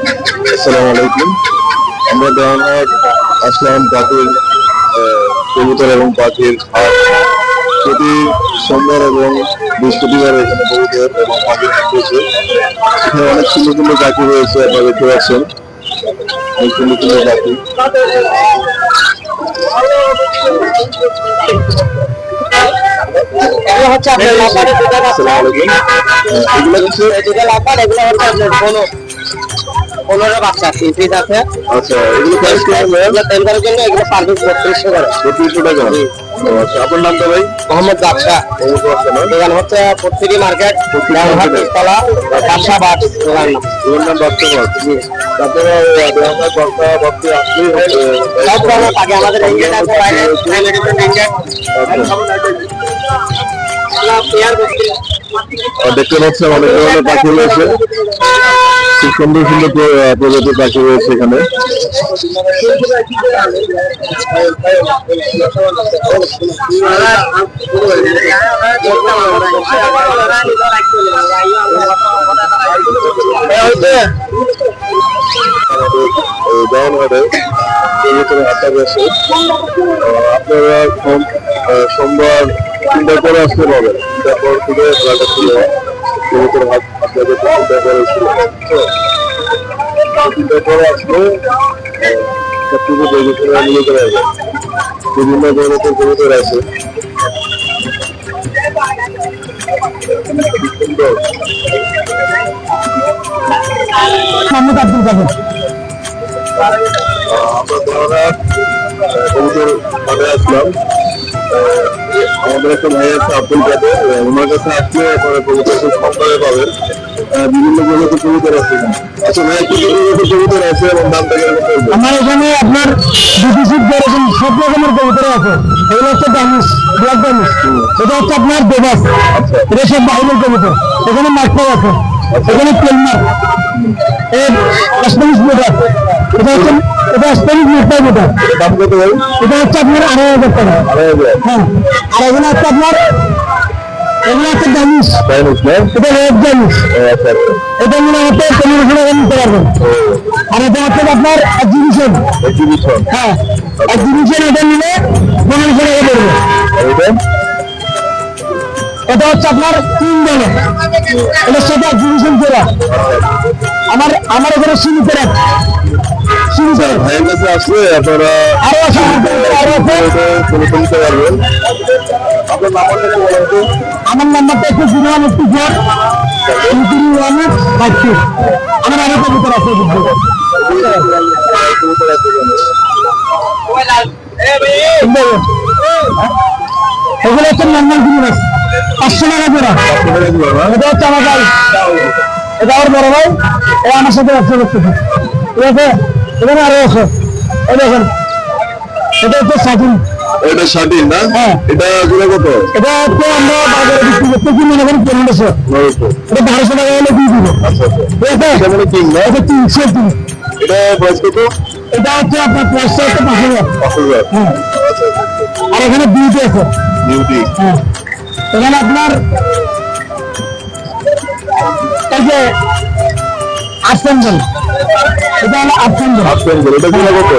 আসসালামু আলাইকুম। আমরা দেওয়ানহাট আসলাম পাখির কবুতর এবং পাখির হাট। প্রতি সোমবার এবং বৃহস্পতিবার এখানে কবুতর এবং পাখির হাট রয়েছে এখানে অনেক সুন্দর সুন্দর পাখি রয়েছে আপনারা দেখতে পাচ্ছেন। অনেক সুন্দর সুন্দর পাখি। এগুলো হচ্ছে আপনার আহ, এগুলো হচ্ছে এই দুটা এগুলো হচ্ছে আপনার পনেরো পনেরো বাচ্চা আছে আচ্ছা এগুলো প্রাইস কেমন এগুলো তেল করার জন্য এগুলো পার পিস বত্রিশশো করে। বত্রিশশো টাকা? আচ্ছা আপনার নামটা ভাই? মোহাম্মদ? দোকান হচ্ছে পত্রিকা মার্কেট তলা বাদশা বাট দোকান। নাম বাদ তারপরে আসলেই সব ধরনের আমাদের ইন্ডিয়ান আছে বাইরে ইন্ডিয়ান আর দেখতে পাচ্ছেন অনেক ধরনের পাখি রয়েছে। সুন্দর সুন্দর প্র- প্রজাতির পাখি রয়েছে এখানে। আপনারা সোম- সোমবার তিনটার পরে আসতে পারবেন। তিনটার পর থেকে মেলাটা শুরু কবুতর হাট আপনাদের তিনটার পরে শুরু হয় তো তিনটার পরে আসলে সবটুকু দেখে নিয়ে চলে যাবে বিভিন্ন ধরনের কবুতর আছে আমরা ধরা কবুতর আসলাম। আমাদের একটা ভাই আছে। আব্দুল কাদের ওনার কাছে আসলে আপনারা কবুতর খুব দামে পাবেন বিভিন্ন প্রজাতির কবুতর আছে আচ্ছা ভাই কি কি প্রজাতির কবুতর আছে এবং দামটা কীরকম পড়বে আমার এখানে আপনার সিট যেরকম সব রকমের কবুতর আছে। এগুলো হচ্ছে ডামিস ব্ল্যাক ডামিস এটা হচ্ছে আপনার দেবাস। আচ্ছা। এটা সব বাইরের কবুতর এখানে মাস্টার আছে। এখানে প্লেমার এর স্প্যানিশ মোটর এটা হচ্ছে এটা স্প্যানিশ মোটর মোটর দাম কত ভাই? এটা হচ্ছে আপনার আড়াই হাজার টাকা। হ্যাঁ। আর এখানে হচ্ছে আপনার এগুলো হচ্ছে ডামিস এটা রেড ডামিস ও, আচ্ছা আচ্ছা। এটা মনে হচ্ছে পনেরোশো টাকা নিতে পারবেন। আর এটা হচ্ছে আপনার এক্সিবিশন হ্যাঁ। এক্সিবিশন এটা নিলে পনেরোশো টাকা পড়বে। আর এটা এটা হচ্ছে আপনার তিন জনের এটার সাথে এক্সিবিশন করা আমার আমার এখানে সীমিত রেট সীমিত রেট ভাইয়ের কাছে আসলে আপনারা আরও আছে আরও আছে। পারবেন। নাম্বারটা কি বলেন আমার নাম্বারটা একটু zero one eighty four three one five আমার আরও কবুতর আছে বুঝতে কবুতর আছে এখানে। এগুলো হচ্ছে নর্মাল জিনিস পাঁচশো টাকা জোড়া কত টাকা দিবেন? এটা হচ্ছে আমার ভাই এটা আমার বড় ভাই। ও আমার সাথে ব্যবসা করতেছে ঠিক আছে? এখানে আরও আছে। এই দেখেন। এটা হচ্ছে এটা শার্টিন না? হ্যাঁ। এটা জোড়া কত? এটা হচ্ছে আমরা বাজারে বিক্রি করতেছি মনে করেন পনেরোশো এটা বারোশো টাকা হলে দিয়ে দিব আচ্ছা আচ্ছা। ঠিক আছে? এটা মানে কিং না? এটা তিনশো তিন এটা প্রাইস কত? এটা হচ্ছে আপনার পয়সা হচ্ছে পাঁচ হাজার। পাঁচ হাজার। হ্যাঁ। আর এখানে বিউটি আছে। বিউটি হ্যাঁ। এখানে আপনার এই যে আর্সেঞ্জেল এটা হলো আর্সেঞ্জেল আট এটা জোড়া কত